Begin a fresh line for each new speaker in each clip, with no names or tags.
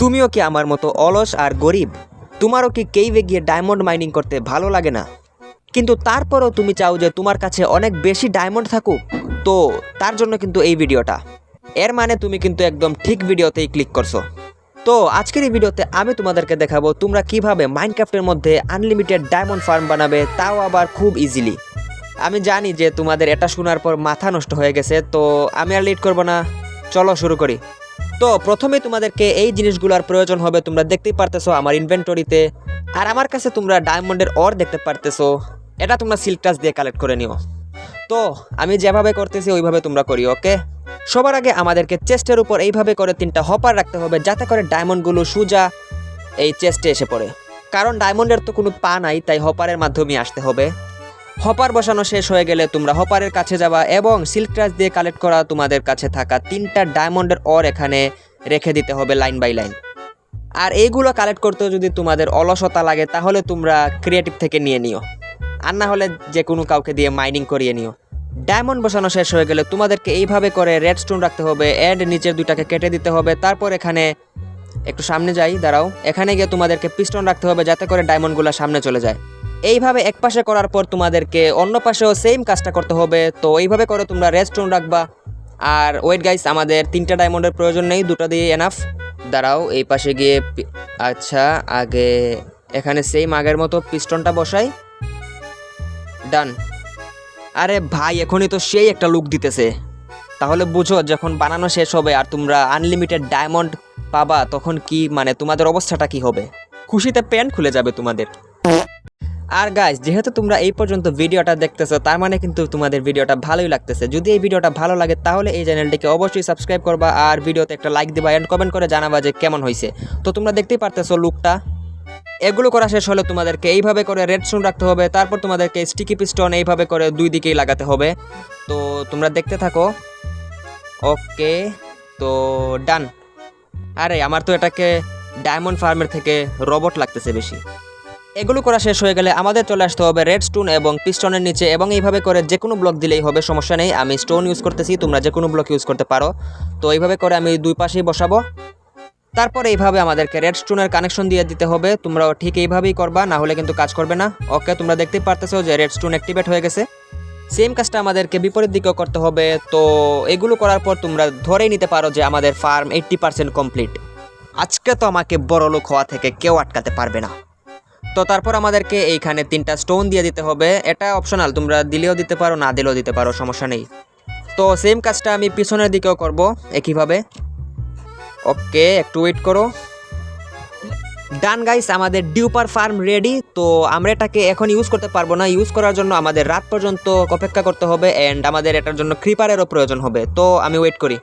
তুমিও কি আমার মতো অলস আর গরিব? তোমারও কি কেইভে গিয়ে ডায়মন্ড মাইনিং করতে ভালো লাগে না? কিন্তু তারপরেও তুমি চাও যে তোমার কাছে অনেক বেশি ডায়মন্ড থাকুক। তো, তার জন্য কিন্তু এই ভিডিওটা। এর মানে তুমি কিন্তু একদম ঠিক ভিডিওতেই ক্লিক করছ। তো, আজকের এই ভিডিওতে আমি তোমাদেরকে দেখাবো তোমরা কীভাবে মাইনক্রাফটের মধ্যে আনলিমিটেড ডায়মন্ড ফার্ম বানাবে, তাও আবার খুব ইজিলি আমি জানি যে তোমাদের এটা শোনার পর মাথা নষ্ট হয়ে গেছে, তো আমি আর লেট করব না। চলো শুরু করি। তো প্রথমে তোমাদেরকে এই জিনিসগুলোর প্রয়োজন হবে, তোমরা দেখতেই পারতেছো আমার ইনভেন্টরিতে আর আমার কাছে তোমরা ডায়মন্ডের অর দেখতে পারতেছো। এটা তোমরা সিল্ক টাচ দিয়ে কালেক্ট করে নিও। তো, আমি যেভাবে করতেছি ওইভাবে তোমরা করি ওকে সবার আগে আমাদেরকে চেস্টের উপর এইভাবে করে তিনটা হপার রাখতে হবে, যাতে করে ডায়মন্ডগুলো সুজা এই চেস্টে এসে পড়ে। কারণ ডায়মন্ডের তো কোনো পা নাই, তাই হপারের মাধ্যমে আসতে হবে। হপার বসানো শেষ হয়ে গেলে তোমরা হপারের কাছে যাবা এবং সিল্ক ট্রাস দিয়ে কালেক্ট করা তোমাদের কাছে থাকা তিনটা ডায়মন্ডের অর এখানে রেখে দিতে হবে লাইন বাই লাইন আর এইগুলো কালেক্ট করতেও যদি তোমাদের অলসতা লাগে, তাহলে তোমরা ক্রিয়েটিভ থেকে নিয়ে নিও। আর না হলে যে কোনো কাউকে দিয়ে মাইনিং করিয়ে নিও। ডায়মন্ড বসানো শেষ হয়ে গেলে তোমাদেরকে এইভাবে করে রেড স্টোন রাখতে হবে অ্যান্ড নিচের দুইটাকে কেটে দিতে হবে, তারপর এখানে একটু সামনে যাই, দাঁড়াও। এখানে গিয়ে তোমাদেরকে পিস্টন রাখতে হবে যাতে করে ডায়মন্ডগুলো সামনে চলে যায়। এইভাবে এক পাশে করার পর তোমাদেরকে অন্য পাশেও সেম কাজটা করতে হবে। তো এইভাবে করে তোমরা রেড স্টোন রাখবা। আর ওয়েট গাইস আমাদের তিনটা ডায়মন্ডের প্রয়োজন নেই, দুটো দিয়ে এনাফ দাঁড়াও, এই পাশে গিয়ে আচ্ছা আগে এখানে সেম আগের মতো পিস্টনটা বসাই। ডান আরে ভাই, এখনই তো সেই একটা লুক দিতেছে। তাহলে বুঝো, যখন বানানো শেষ হবে আর তোমরা আনলিমিটেড ডায়মন্ড পাবা, তখন কি মানে তোমাদের অবস্থাটা কি হবে? খুশিতে প্যান্ট খুলে যাবে তোমাদের। আর গাইস যেহেতু তোমরা এই পর্যন্ত ভিডিওটা দেখতেছো, তার মানে কিন্তু তোমাদের ভিডিওটা ভালোই লাগতেছে। যদি এই ভিডিওটা ভালো লাগে, তাহলে এই চ্যানেলটিকে অবশ্যই সাবস্ক্রাইব করবা আর ভিডিওতে একটা লাইক দিবা অ্যান্ড কমেন্ট করে জানাবা যে কেমন হয়েছে। তো তোমরা দেখতেই পারতেছো লুকটা এগুলো করা শেষ হলে তোমাদেরকে এইভাবে করে রেড স্টোন রাখতে হবে, তারপর তোমাদেরকে স্টিকি পিস্টন এইভাবে করে দুই দিকেই লাগাতে হবে। তো তোমরা দেখতে থাকো। ওকে, তো ডান আরে, আমার তো এটাকে ডায়মন্ড ফার্মের থেকে রোবট লাগতেছে বেশি। এগুলো করা শেষ হয়ে গেলে আমাদের চলে আসতে হবে রেড স্টোন এবং পিস্টনের নিচে এবং এইভাবে করে যে কোনো ব্লক দিলেই হবে, সমস্যা নেই। আমি স্টোন ইউজ করতেছি, তোমরা যে কোনো ব্লক ইউজ করতে পারো। তো এইভাবে করে আমি দুই পাশেই বসাবো। তারপর এইভাবে আমাদেরকে রেড স্টোনের কানেকশন দিয়ে দিতে হবে। তোমরাও ঠিক এইভাবেই করবা, না হলে কিন্তু কাজ করবে না। ওকে তোমরা দেখতেই পারতেছো যে রেড স্টোন অ্যাক্টিভেট হয়ে গেছে। সেম কাজটা আমাদেরকে বিপরীত দিকেও করতে হবে। তো এগুলো করার পর তোমরা ধরেই নিতে পারো যে আমাদের ফার্ম এইট্টি পার্সেন্ট কমপ্লিট আজকে তো আমাকে বড় লোক হওয়া থেকে কেউ আটকাতে পারবে না। তো তারপর আমাদেরকে এইখানে তিনটা স্টোন দিয়ে দিতে হবে। এটা অপশনাল তোমরা দিলেও দিতে পারো, না দিলেও দিতে পারো, সমস্যা নেই। তো সেম কাজটা আমি পিছনের দিকেও করব, একইভাবে। ওকে একটু ওয়েট করো। ডান গাইস আমাদের ডিউপার ফার্ম রেডি তো আমরা এটাকে এখন ইউজ করতে পারব না। ইউজ করার জন্য আমাদের রাত পর্যন্ত অপেক্ষা করতে হবে অ্যান্ড আমাদের এটার জন্য ক্রিপারেরও প্রয়োজন হবে। তো আমি ওয়েট করি।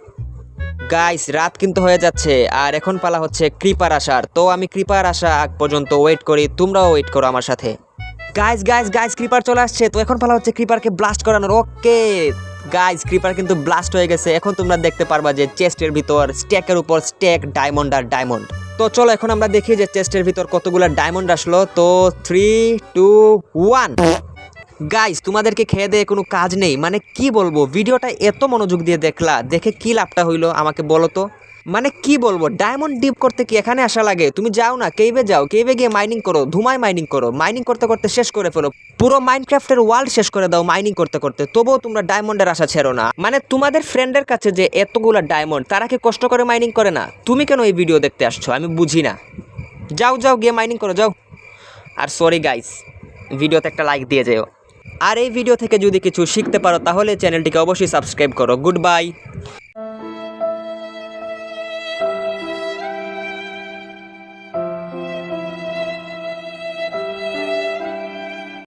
গাইস রাত কিন্তু হয়ে যাচ্ছে, আর এখন পালা হচ্ছে কৃপার আসার। তো আমি কৃপার আসা আগ পর্যন্ত ওয়েট করি, তোমরাও ওয়েট করো আমার সাথে। গাইস গাইস গাইস ক্রিপার চলে আসছে, তো এখন পালা হচ্ছে ক্রিপারকে ব্লাস্ট করানোর। ওকে গাইস ক্রিপার কিন্তু ব্লাস্ট হয়ে গেছে, এখন তোমরা দেখতে পারবা যে চেস্টের ভিতর স্ট্যাকের উপর স্ট্যাক ডায়মন্ড আর ডায়মন্ড তো চলো এখন আমরা দেখি যে চেস্টের ভিতর কতগুলো ডায়মন্ড আসলো। তো থ্রি টু ওয়ান গাইস তোমাদেরকে খেয়ে দিয়ে কোনো কাজ নেই। মানে কি বলব? ভিডিওটা এত মনোযোগ দিয়ে দেখলা, দেখে কি লাভটা হইল আমাকে বলো তো? মানে কি বলব? ডায়মন্ড ডিপ করতে কি এখানে আসা লাগে? তুমি যাও না কেইবে যাও। কেইবে গিয়ে মাইনিং করো, ধুমায় মাইনিং করো। মাইনিং করতে করতে শেষ করে ফেলো। পুরো মাইনক্রাফটের ওয়ার্ল্ড শেষ করে দাও মাইনিং করতে করতে। তবুও তোমরা ডায়মন্ডের আশা ছেড়ো না। মানে তোমাদের ফ্রেন্ডের কাছে যে এতগুলা ডায়মন্ড তারা কি কষ্ট করে মাইনিং করে না? তুমি কেন এই ভিডিও দেখতে আসছো? আমি বুঝি না। যাও যাও, গিয়ে মাইনিং করো, যাও। আর সরি গাইস ভিডিওতে একটা লাইক দিয়ে যেও। আর এই ভিডিও থেকে যদি কিছু শিখতে পারো, তাহলে চ্যানেলটিকে অবশ্যই সাবস্ক্রাইব করো। Good bye